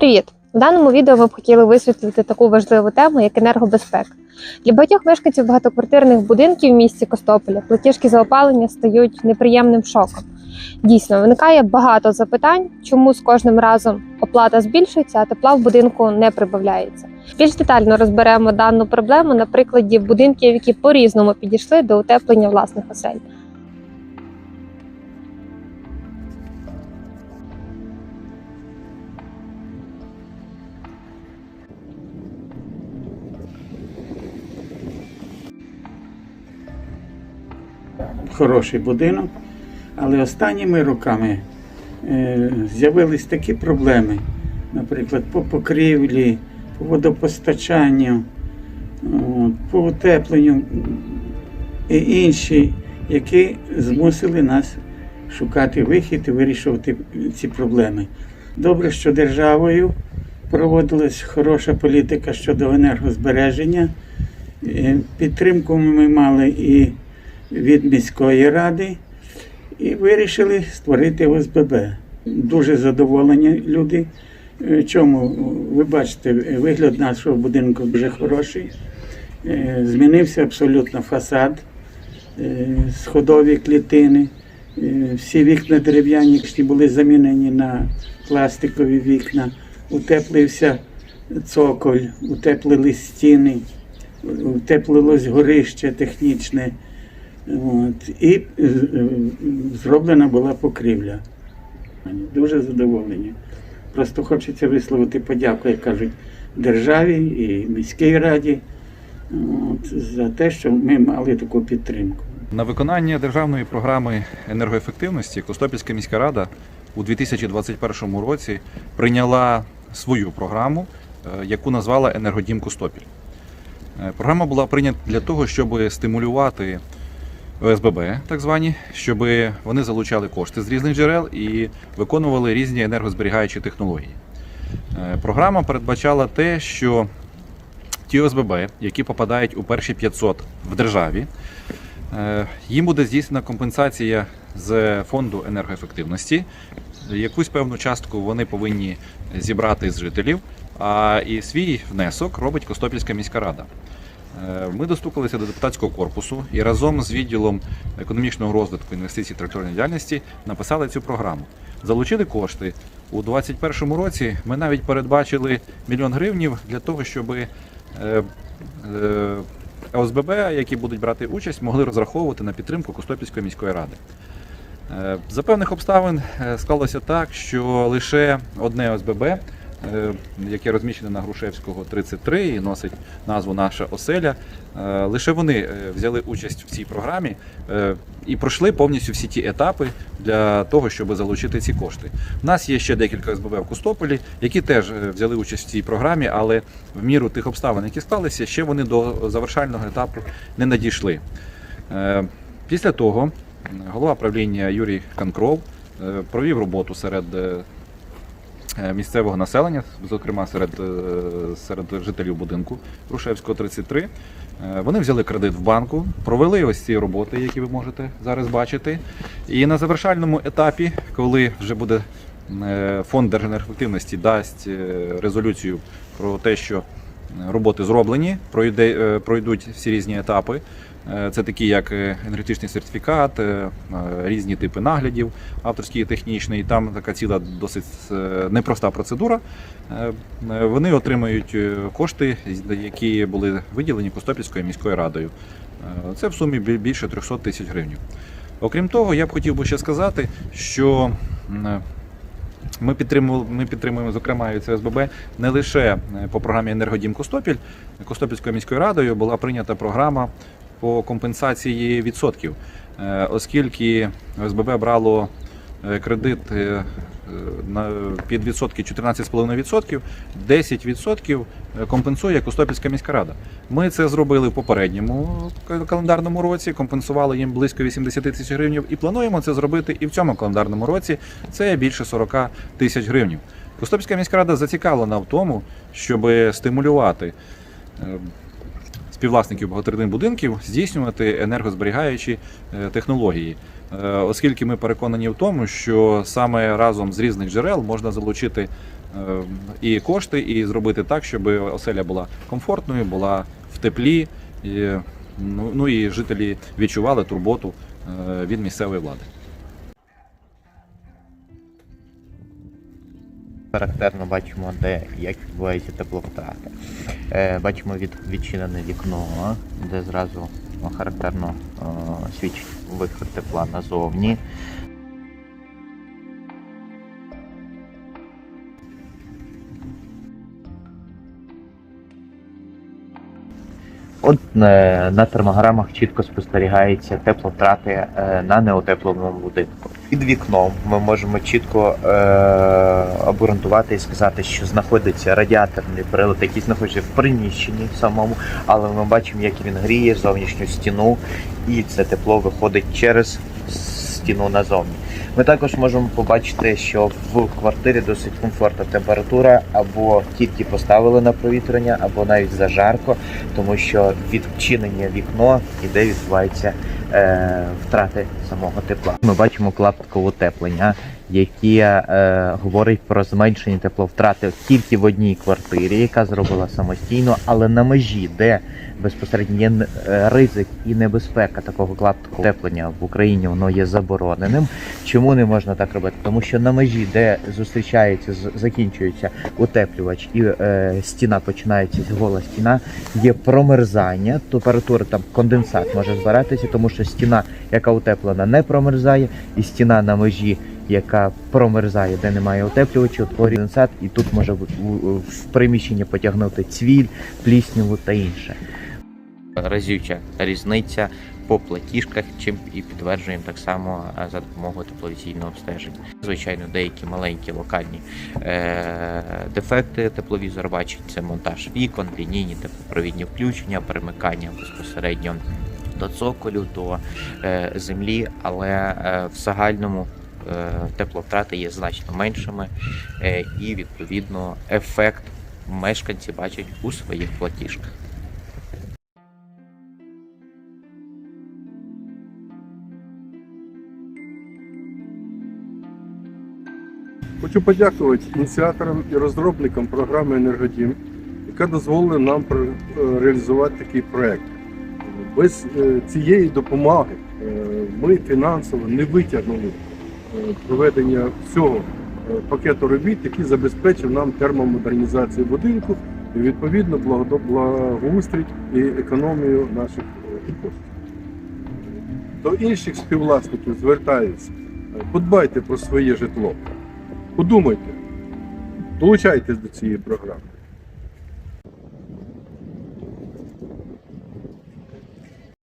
Привіт! В даному відео ми б хотіли висвітлити таку важливу тему, як енергобезпека. Для багатьох мешканців багатоквартирних будинків в місті Костополя платіжки за опалення стають неприємним шоком. Дійсно, виникає багато запитань, чому з кожним разом оплата збільшується, а тепла в будинку не прибавляється. Більш детально розберемо дану проблему на прикладі будинків, які по-різному підійшли до утеплення власних осель. Хороший будинок, але останніми роками е, з'явились такі проблеми, наприклад, по покрівлі, по водопостачанню, по утепленню і інші, які змусили нас шукати вихід і вирішувати ці проблеми. Добре, що державою проводилась хороша політика щодо енергозбереження. Е, Підтримку ми мали і від міської ради і вирішили створити ОСББ. Дуже задоволені люди. Е, Чому ви бачите, вигляд нашого будинку дуже хороший. Е, Змінився абсолютно фасад, е, сходові клітини. Всі вікна дерев'яні були замінені на пластикові вікна, утеплився цоколь, утеплили стіни, утеплилось горище технічне. От. І е, е, зроблена була покрівля. Дуже задоволені. Просто хочеться висловити подяку, як кажуть, державі і міській раді от, за те, що ми мали таку підтримку. На виконання державної програми енергоефективності Костопільська міська рада у 2021 році прийняла свою програму, е, яку назвала Енергодім Костопіль. Програма була прийнята для того, щоб стимулювати ОСББ, так звані, щоб вони залучали кошти з різних джерел і виконували різні енергозберігаючі технології. Е, Програма передбачала те, що ті ОСББ, які попадають у перші 500 в державі, Е, Їм буде здійснена компенсація з фонду енергоефективності. Якусь певну частку вони повинні зібрати з жителів, а і свій внесок робить Костопільська міська рада. Е, Ми достукалися до депутатського корпусу і разом з відділом економічного розвитку інвестицій територіальної діяльності написали цю програму. Залучили кошти у 2021 році. Ми навіть передбачили мільйон гривнів для того, щоб е, е, ОСББ, які будуть брати участь, могли розраховувати на підтримку Костопільської міської ради. За певних обставин склалося так, що лише одне ОСББ, яке розміщене на Грушевського 33 і носить назву Наша оселя, е, лише вони е, взяли участь в цій програмі е, і пройшли повністю всі ті етапи для того, щоб залучити ці кошти. У нас є ще декілька СББ в Костополі, які теж е, взяли участь в цій програмі, але в міру тих обставин, які склалися, ще вони до завершального етапу не надійшли. Е, Після того голова правління Юрій Канкров е, провів роботу серед е, е, місцевого населення, зокрема серед, е, серед жителів будинку Рушевського 33. Е, Вони взяли кредит в банку, провели ось ці роботи, які ви можете зараз бачити. І на завершальному етапі, коли вже буде е, фонд держенергоефективності дасть е, резолюцію про те, що е, роботи зроблені, е, пройдуть всі різні етапи. Е, Це такі, як е, енергетичний сертифікат, різні типи наглядів, авторський і технічний. Там така ціла досить непроста процедура. Вони отримають кошти, які були виділені Костопільською міською радою. Це в сумі більше 300 тисяч гривень. Окрім того, я б хотів би ще сказати, що ми підтримуємо, ми підтримуємо, зокрема, і ЦСББ не лише е, по програмі Енергодім Костопіль. Костопільською міською радою була прийнята програма по компенсації відсотків, Е, оскільки ОСББ брало е, кредит під відсотки 14,5%, 10% компенсує Костопільська міська рада. Ми це зробили в попередньому календарному році, компенсували їм близько 80 тисяч гривень і плануємо це зробити і в цьому календарному році. Це більше 40 тисяч гривень. Костопільська міська рада зацікавлена в тому, щоб стимулювати е, співвласників багаторідних будинків здійснювати енергозберігаючі е, технології. Е, Оскільки ми переконані в тому, що саме разом з різних джерел можна залучити е, і кошти, і зробити так, щоб оселя була комфортною, була в теплі. Ну, ну і жителі відчували турботу від місцевої влади. Характерно бачимо, де як відбувається тепловтрати. Е, бачимо від, відчинене вікно, де зразу характерно е, свідчить вихід тепла назовні. От е, на термограмах чітко спостерігається тепловтрати е, на неотепленому будинку. Під вікном ми можемо чітко е, обґрунтувати і сказати, що знаходиться радіаторний прилад, який знаходиться в приміщенні самому, але ми бачимо, як він гріє зовнішню стіну, і це тепло виходить через стіну назовні. Ми також можемо побачити, що в квартирі досить комфортна температура, або тільки поставили на провітрення, або навіть зажарко, тому що відчинення вікно іде відбувається е, втрати самого тепла. Ми бачимо клаптикове утеплення, яке е, говорить про зменшення тепловтрати тільки в одній квартирі, яка зробила самостійно, але на межі, де безпосередньо є е, ризик і небезпека такого клапоткового утеплення в Україні, воно є забороненим. Чому не можна так робити? Тому що на межі, де зустрічається, закінчується утеплювач і е, стіна починається гола стіна, є промерзання, температура там конденсат може збиратися, тому що стіна, яка утеплена, не промерзає, і стіна на межі, яка промерзає, де немає утеплювача, утворює конденсат, і тут може в, в потягнути цвіль, плісняву та інше. Разюча різниця по платіжках, чим і підтверджуємо так само за допомогою тепловізійного обстеження. Звичайно, деякі маленькі локальні е- дефекти тепловізор бачить це монтаж вікон, лінійні теплопровідні включення, перемикання безпосередньо до цоколю, до е- землі, але е- в загальному тепловтрати є значно меншими, е- і відповідно ефект мешканці бачать у своїх платіжках. Хочу подякувати ініціаторам і розробникам програми Енергодім, яка дозволила нам е, реалізувати такий проект. Без е, цієї допомоги е, ми фінансово не витягнули е, проведення всього е, пакету робіт, який забезпечив нам термомодернізацію будинку і відповідно благоустрій і економію наших е, коштів. До інших співвласників звертаюся. Подбайте про своє житло. Подумайте, долучайтесь до цієї програми.